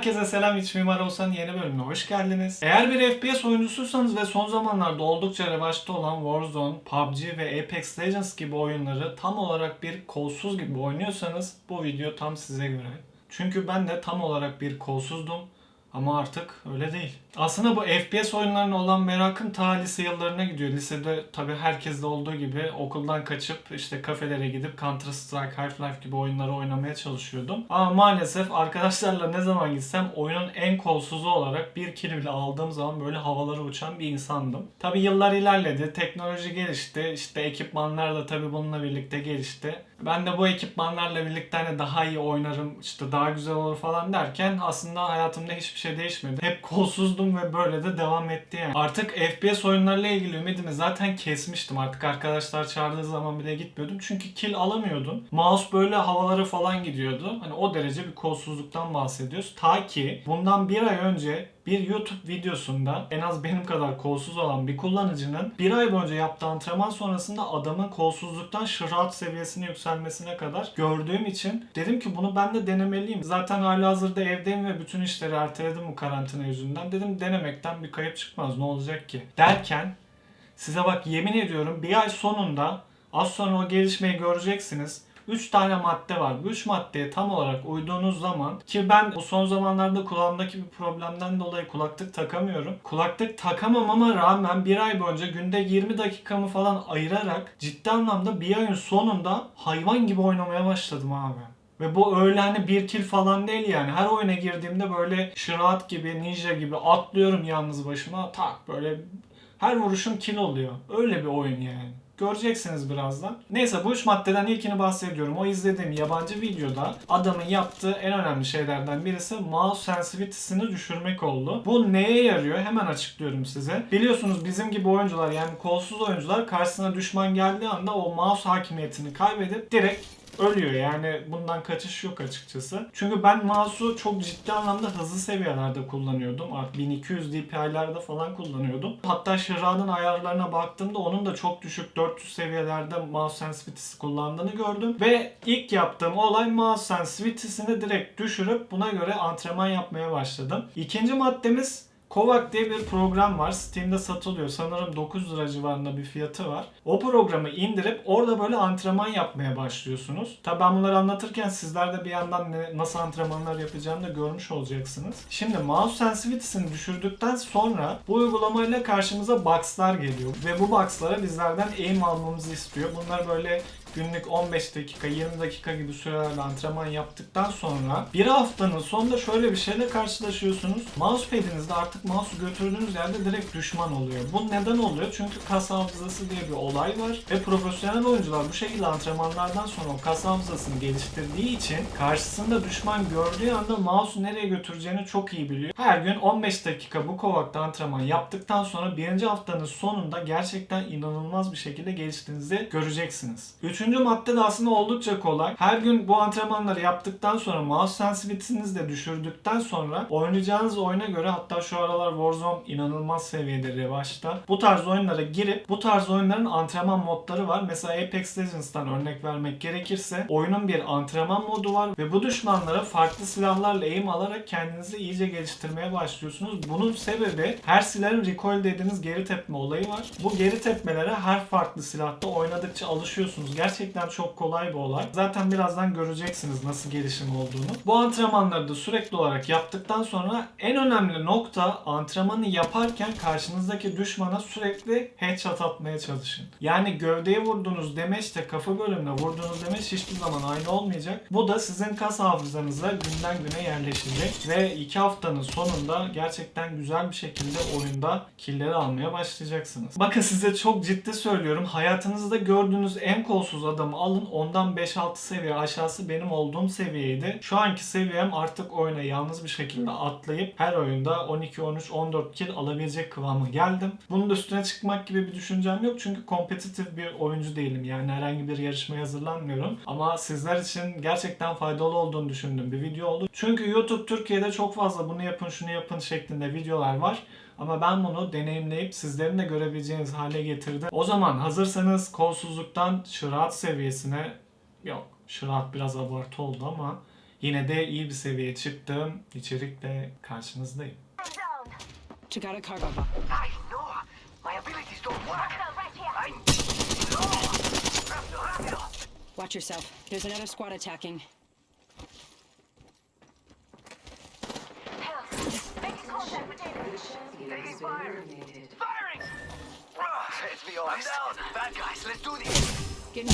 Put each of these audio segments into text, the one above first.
Herkese selam İç Mimar Olsan yeni bölümüne hoş geldiniz. Eğer bir FPS oyuncusuysanız ve son zamanlarda oldukça revaçta olan Warzone, PUBG ve Apex Legends gibi oyunları tam olarak bir kolsuz gibi oynuyorsanız bu video tam size göre. Çünkü ben de tam olarak bir kolsuzdum ama artık öyle değil. Aslında bu FPS oyunlarına olan merakım ta lise yıllarına gidiyor. Lisede tabii herkeste olduğu gibi okuldan kaçıp işte kafelere gidip Counter Strike, Half-Life gibi oyunları oynamaya çalışıyordum. Ama maalesef arkadaşlarla ne zaman gitsem oyunun en kolsuzu olarak bir kill bile aldığım zaman böyle havalara uçan bir insandım. Tabii yıllar ilerledi, teknoloji gelişti, işte ekipmanlar da tabii bununla birlikte gelişti. Ben de bu ekipmanlarla birlikte hani daha iyi oynarım, işte daha güzel olur falan derken aslında hayatımda hiçbir şey değişmedi. Hep kolsuzdum ve böyle de devam etti yani. Artık FPS oyunlarıyla ilgili ümidimi zaten kesmiştim. Artık arkadaşlar çağırdığı zaman bile gitmiyordum. Çünkü kill alamıyordum. Mouse böyle havalara falan gidiyordu. Hani o derece bir kolsuzluktan bahsediyoruz. Ta ki bundan bir ay önce bir YouTube videosunda en az benim kadar kolsuz olan bir kullanıcının bir ay boyunca yaptığı antrenman sonrasında adamın kolsuzluktan şırat seviyesine yükselmesine kadar gördüğüm için dedim ki bunu ben de denemeliyim. Zaten hala hazırda evdeyim ve bütün işleri erteledim bu karantina yüzünden. Dedim denemekten bir kayıp çıkmaz ne olacak ki? Derken size bak yemin ediyorum bir ay sonunda az sonra o gelişmeyi göreceksiniz. 3 tane madde var. Bu 3 maddeye tam olarak uyduğunuz zaman ki ben bu son zamanlarda kulağımdaki bir problemden dolayı kulaklık takamıyorum. Kulaklık takamamama rağmen bir ay boyunca günde 20 dakikamı falan ayırarak ciddi anlamda bir ayın sonunda hayvan gibi oynamaya başladım abi. Ve bu öyle hani bir kill falan değil yani. Her oyuna girdiğimde böyle Şırat gibi, Ninja gibi atlıyorum yalnız başıma. Tak böyle her vuruşum kill oluyor. Öyle bir oyun yani. Göreceksiniz birazdan. Neyse bu üç maddeden ilkini bahsediyorum. O izlediğim yabancı videoda adamın yaptığı en önemli şeylerden birisi mouse sensitivity'sini düşürmek oldu. Bu neye yarıyor? Hemen açıklıyorum size. Biliyorsunuz bizim gibi oyuncular yani kolsuz oyuncular karşısına düşman geldiği anda o mouse hakimiyetini kaybedip direkt ölüyor yani bundan kaçış yok açıkçası. Çünkü ben mouse'u çok ciddi anlamda hızlı seviyelerde kullanıyordum. Artık 1200 dpi'lerde falan kullanıyordum. Hatta Şıra'nın ayarlarına baktığımda onun da çok düşük 400 seviyelerde mouse sensitivity'si kullandığını gördüm. Ve ilk yaptığım olay mouse sensitivity'sini direkt düşürüp buna göre antrenman yapmaya başladım. İkinci maddemiz Kovac diye bir program var. Steam'de satılıyor. Sanırım 9 lira civarında bir fiyatı var. O programı indirip orada böyle antrenman yapmaya başlıyorsunuz. Tabi ben bunları anlatırken sizler de bir yandan ne, nasıl antrenmanlar yapacağını da görmüş olacaksınız. Şimdi mouse sensitivity'sini düşürdükten sonra bu uygulamayla karşımıza box'lar geliyor. Ve bu box'lara bizlerden aim almamızı istiyor. Bunlar böyle günlük 15 dakika, 20 dakika gibi sürelerle antrenman yaptıktan sonra bir haftanın sonunda şöyle bir şeyle karşılaşıyorsunuz. Mousepad'inizde artık mouse'u götürdüğünüz yerde direkt düşman oluyor. Bu neden oluyor? Çünkü kas hafızası diye bir olay var ve profesyonel oyuncular bu şekilde antrenmanlardan sonra o kas hafızasını geliştirdiği için karşısında düşman gördüğü anda mouse'u nereye götüreceğini çok iyi biliyor. Her gün 15 dakika bu kovakta antrenman yaptıktan sonra birinci haftanın sonunda gerçekten inanılmaz bir şekilde geliştiğinizi göreceksiniz. Üçüncü madde de aslında oldukça kolay. Her gün bu antrenmanları yaptıktan sonra mouse sensitivity'nizi de düşürdükten sonra oynayacağınız oyuna göre hatta şu aralar Warzone inanılmaz seviyede revaçta. Bu tarz oyunlara girip bu tarz oyunların antrenman modları var. Mesela Apex Legends'tan örnek vermek gerekirse oyunun bir antrenman modu var ve bu düşmanlara farklı silahlarla aim alarak kendinizi iyice geliştirmeye başlıyorsunuz. Bunun sebebi her silahın recoil dediğiniz geri tepme olayı var. Bu geri tepmelere her farklı silahta oynadıkça alışıyorsunuz. Gerçekten çok kolay bir olay. Zaten birazdan göreceksiniz nasıl gelişim olduğunu. Bu antrenmanları da sürekli olarak yaptıktan sonra en önemli nokta antrenmanı yaparken karşınızdaki düşmana sürekli headshot atmaya çalışın. Yani gövdeye vurduğunuz demeçle kafa bölümüne vurduğunuz demeç hiçbir zaman aynı olmayacak. Bu da sizin kas hafızanıza günden güne yerleşecek ve iki haftanın sonunda gerçekten güzel bir şekilde oyunda killleri almaya başlayacaksınız. Bakın size çok ciddi söylüyorum. Hayatınızda gördüğünüz en kolsuz adamı alın. Ondan 5-6 seviye aşağısı benim olduğum seviyeydi. Şu anki seviyem artık oyuna yalnız bir şekilde atlayıp her oyunda 12, 13, 14 kill alabilecek kıvama geldim. Bunun da üstüne çıkmak gibi bir düşüncem yok. Çünkü kompetitif bir oyuncu değilim. Yani herhangi bir yarışmaya hazırlanmıyorum. Ama sizler için gerçekten faydalı olduğunu düşündüğüm bir video oldu. Çünkü YouTube Türkiye'de çok fazla bunu yapın şunu yapın şeklinde videolar var. Ama ben bunu deneyimleyip sizlerin de görebileceğiniz hale getirdim. O zaman hazırsanız kolsuzluktan şıraat seviyesine yok şıraat biraz abartı oldu ama yine de iyi bir seviyeye çıktığım içerikle karşınızdayım. Watch yourself. There's another squad attacking. Taking fire! Firing! Ah, let's be honest. I'm down. Bad guys, let's do this. Get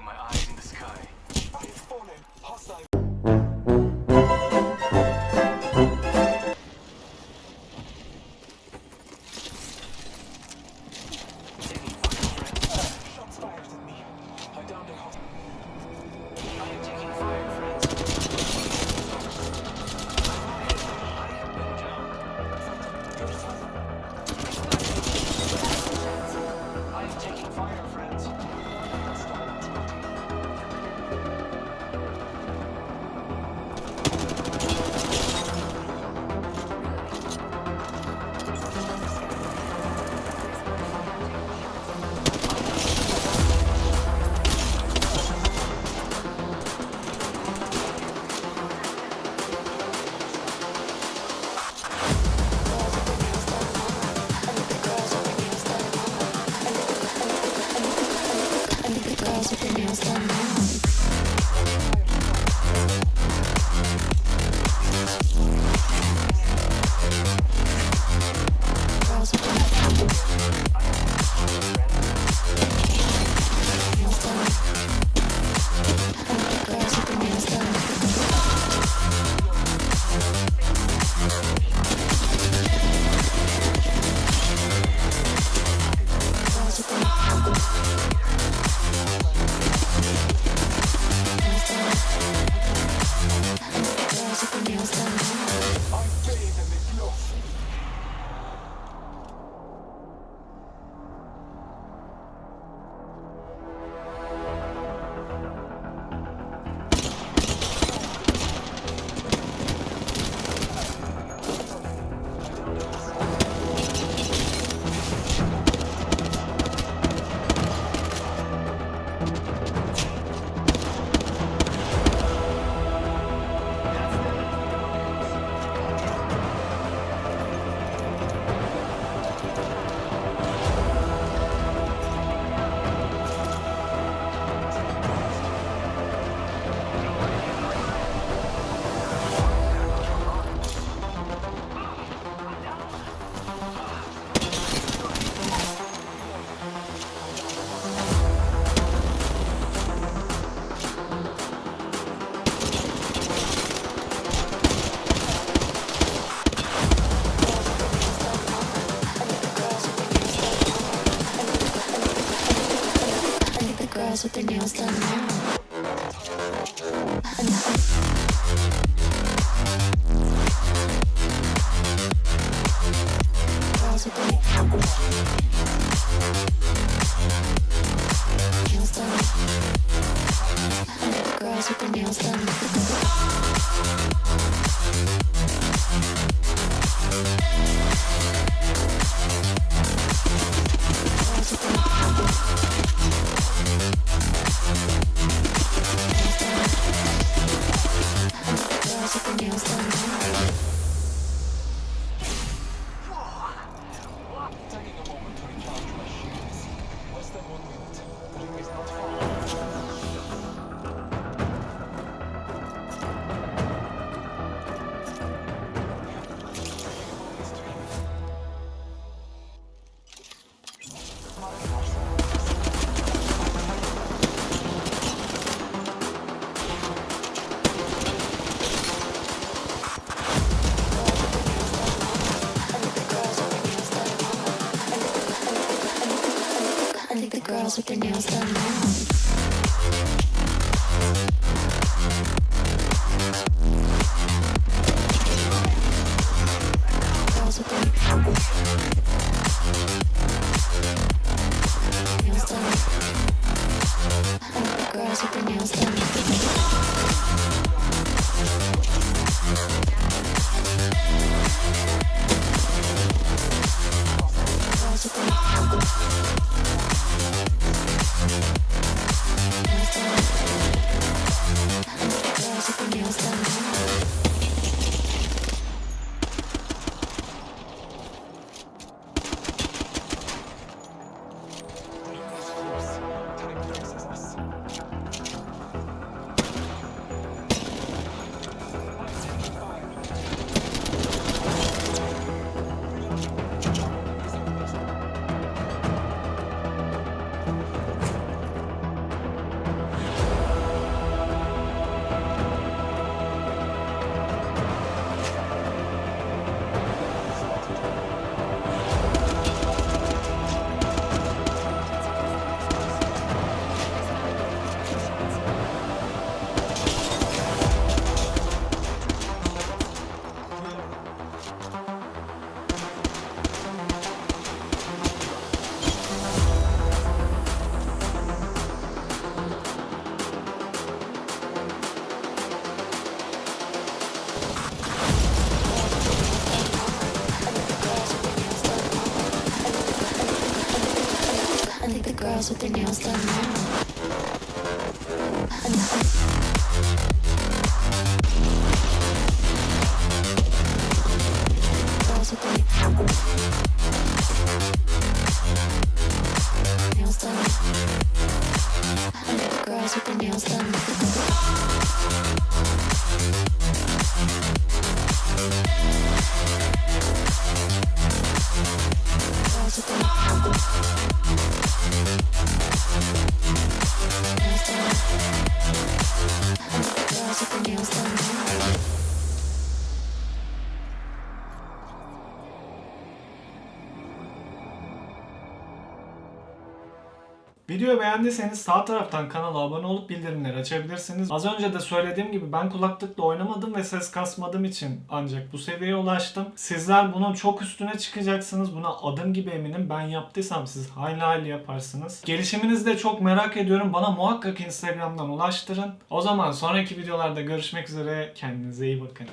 My eyes in the sky. I have fallen. Hostile. Girls with their nails done now. Girls with their with their nails done The love. Videoyu beğendiyseniz sağ taraftan kanala abone olup bildirimleri açabilirsiniz. Az önce de söylediğim gibi ben kulaklıkla oynamadım ve ses kasmadığım için ancak bu seviyeye ulaştım. Sizler bunun çok üstüne çıkacaksınız. Buna adım gibi eminim. Ben yaptıysam siz hayli hayli yaparsınız. Gelişiminizi de çok merak ediyorum. Bana muhakkak Instagram'dan ulaştırın. O zaman sonraki videolarda görüşmek üzere. Kendinize iyi bakın.